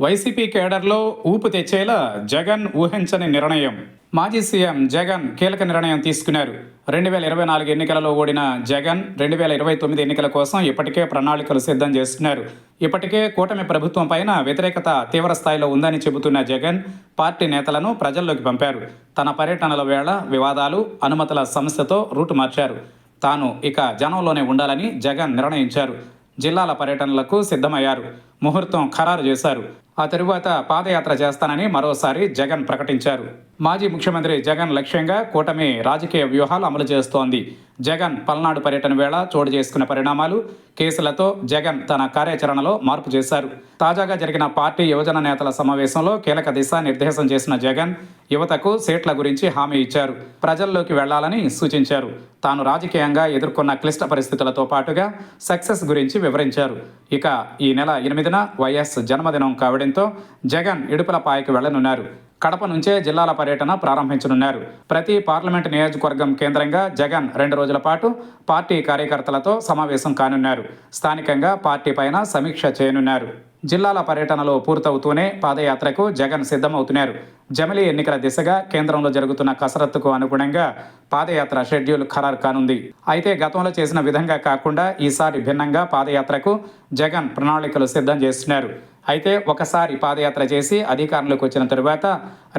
YCP కేడర్లో ఊపు తెచ్చేలా జగన్ ఊహించని నిర్ణయం. మాజీ సీఎం జగన్ కీలక నిర్ణయం తీసుకున్నారు. రెండు వేల ఇరవై నాలుగు ఎన్నికలలో ఓడిన జగన్ రెండు వేల ఇరవై తొమ్మిది ఎన్నికల కోసం ఇప్పటికే ప్రణాళికలు సిద్ధం చేస్తున్నారు. ఇప్పటికే కూటమి ప్రభుత్వం పైన వ్యతిరేకత తీవ్ర స్థాయిలో ఉందని చెబుతున్న జగన్ పార్టీ నేతలను ప్రజల్లోకి పంపారు. తన పర్యటనల వేళ వివాదాలు అనుమతుల సమస్యతో రూటు మార్చారు. తాను ఇక జనంలోనే ఉండాలని జగన్ నిర్ణయించారు. జిల్లాల పర్యటనలకు సిద్ధమయ్యారు. ముహూర్తం ఖరారు చేశారు. ఆ తరువాత పాదయాత్ర చేస్తానని మరోసారి జగన్ ప్రకటించారు. మాజీ ముఖ్యమంత్రి జగన్ లక్ష్యంగా కూటమి రాజకీయ వ్యూహాలు అమలు చేస్తోంది. జగన్ పల్నాడు పర్యటన వేళ చోటు చేసుకున్న పరిణామాలు కేసులతో జగన్ తన కార్యాచరణలో మార్పు చేశారు. తాజాగా జరిగిన పార్టీ యువజన నేతల సమావేశంలో కీలక దిశానిర్దేశం చేసిన జగన్ యువతకు సీట్ల గురించి హామీ ఇచ్చారు. ప్రజల్లోకి వెళ్ళాలని సూచించారు. తాను రాజకీయంగా ఎదుర్కొన్న క్లిష్ట పరిస్థితులతో పాటుగా సక్సెస్ గురించి వివరించారు. ఇక ఈ నెల ఎనిమిది ఎనిమిదిన వైఎస్ జన్మదినం కావడంతో జగన్ ఇడుపులపాయకు వెళ్ళనున్నారు కడప నుంచే జిల్లాల పర్యటన ప్రారంభించనున్నారు. ప్రతి పార్లమెంటు నియోజకవర్గం కేంద్రంగా జగన్ రెండు రోజుల పాటు పార్టీ కార్యకర్తలతో సమావేశం కానున్నారు. స్థానికంగా పార్టీ పైన సమీక్ష చేయనున్నారు. జిల్లాల పర్యటనలో పూర్తవుతూనే పాదయాత్రకు జగన్ సిద్ధమవుతున్నారు. జమిలీ ఎన్నికల దిశగా కేంద్రంలో జరుగుతున్న కసరత్తుకు అనుగుణంగా పాదయాత్ర షెడ్యూల్ ఖరారు కానుంది. అయితే గతంలో చేసిన విధంగా కాకుండా ఈసారి భిన్నంగా పాదయాత్రకు జగన్ ప్రణాళికలు సిద్ధం చేస్తున్నారు. అయితే ఒకసారి పాదయాత్ర చేసి అధికారంలోకి వచ్చిన తరువాత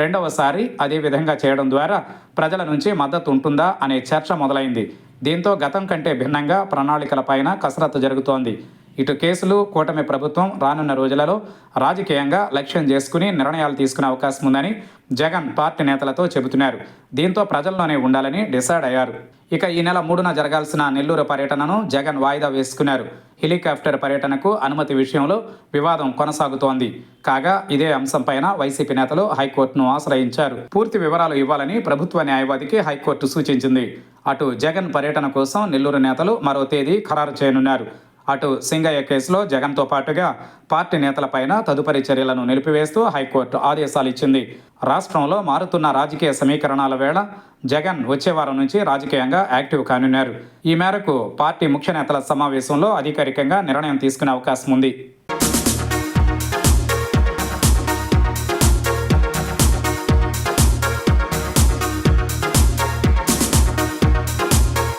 రెండవసారి అదే విధంగా చేయడం ద్వారా ప్రజల నుంచి మద్దతు ఉంటుందా అనే చర్చ మొదలైంది. దీంతో గతం కంటే భిన్నంగా ప్రణాళికలపైన కసరత్తు జరుగుతోంది. ఇటు కేసులు కూటమి ప్రభుత్వం రానున్న రోజులలో రాజకీయంగా లక్ష్యం చేసుకుని నిర్ణయాలు తీసుకునే అవకాశం ఉందని జగన్ పార్టీ నేతలతో చెబుతున్నారు. దీంతో ప్రజల్లోనే ఉండాలని డిసైడ్ అయ్యారు. ఇక ఈ నెల మూడున జరగాల్సిన నెల్లూరు పర్యటనను జగన్ వాయిదా వేసుకున్నారు. హెలికాప్టర్ పర్యటనకు అనుమతి విషయంలో వివాదం కొనసాగుతోంది. కాగా ఇదే అంశంపైన వైసీపీ నేతలు హైకోర్టును ఆశ్రయించారు. పూర్తి వివరాలు ఇవ్వాలని ప్రభుత్వ న్యాయవాదికి హైకోర్టు సూచించింది. అటు జగన్ పర్యటన కోసం నెల్లూరు నేతలు మరో తేదీ ఖరారు చేయనున్నారు. అటు సింగయ్య కేసులో జగన్తో పాటుగా పార్టీ నేతలపైన తదుపరి చర్యలను నిలిపివేస్తూ హైకోర్టు ఆదేశాలు ఇచ్చింది రాష్ట్రంలో మారుతున్న రాజకీయ సమీకరణాల వేళ జగన్ వచ్చే వారం నుంచి రాజకీయంగా యాక్టివ్ కానున్నారు. ఈ మేరకు పార్టీ ముఖ్య నేతల సమావేశంలో అధికారికంగా నిర్ణయం తీసుకునే అవకాశం ఉంది.